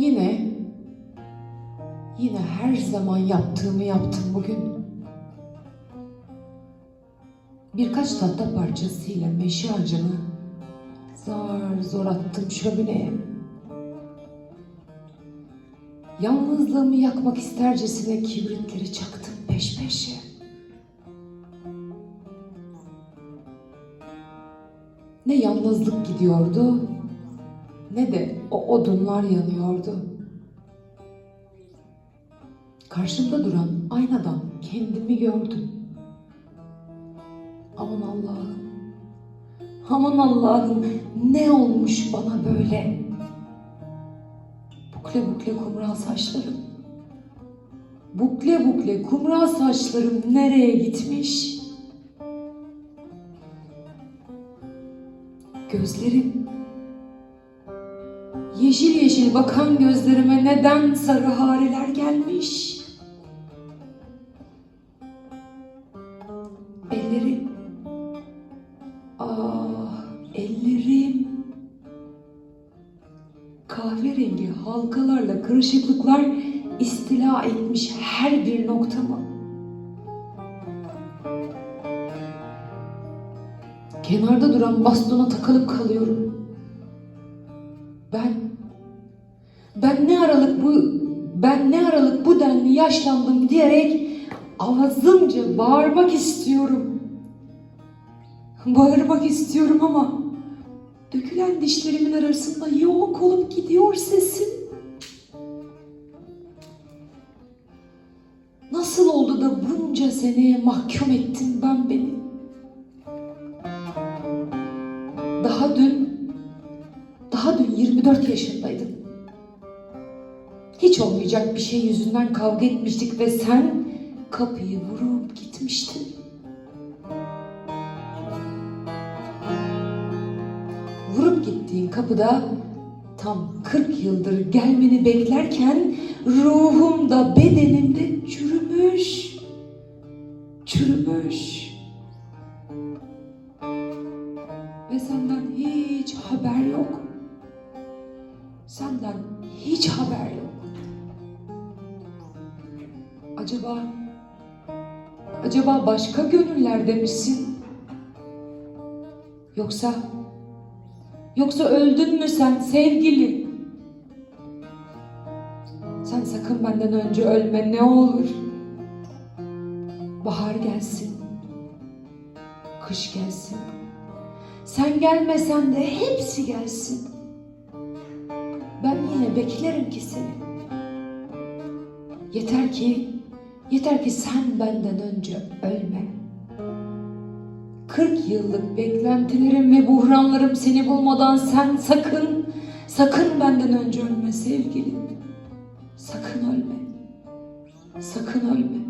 Yine yine her zaman yaptığımı yaptım bugün. Birkaç tatlı parçasıyla meşe ağacını zar zor attım şömineye. Yalnızlığımı yakmak istercesine kibritleri çaktım peş peşe. Ne yalnızlık gidiyordu ne de o odunlar yanıyordu. Karşımda duran aynadan kendimi gördüm. Aman Allah'ım. Aman Allah'ım ne olmuş bana böyle? Bukle bukle kumral saçlarım. Bukle bukle kumral saçlarım nereye gitmiş? Gözlerim Yeşil yeşil bakan gözlerime neden sarı hareler gelmiş? Ellerim, ah ellerim. Kahverengi halkalarla kırışıklıklar istila etmiş her bir noktamı. Kenarda duran bastona takılıp kalıyorum. Ben ben ne aralık bu ben ne aralık bu denli yaşlandım diyerek ağzımca bağırmak istiyorum. Bağırmak istiyorum ama dökülen dişlerimin arasında yok olup gidiyor sesim. Nasıl oldu da bunca seneye mahkum ettin ben beni? Daha dün daha dün 24 yaşındaydım. Olmayacak bir şey yüzünden kavga etmiştik ve sen kapıyı vurup gitmiştin. Vurup gittiğin kapıda tam 40 yıldır gelmeni beklerken ruhum da bedenim de çürümüş. Çürümüş. Ve senden hiç haber yok. Senden hiç haber yok. Acaba acaba başka gönüllerde misin? Yoksa yoksa öldün mü sen sevgili? Sen sakın benden önce ölme ne olur. Bahar gelsin. Kış gelsin. Sen gelmesen de hepsi gelsin. Ben yine beklerim ki seni. Yeter ki, yeter ki sen benden önce ölme. 40 yıllık beklentilerim ve buhranlarım seni bulmadan sen sakın, sakın benden önce ölme sevgilim. Sakın ölme. Sakın ölme.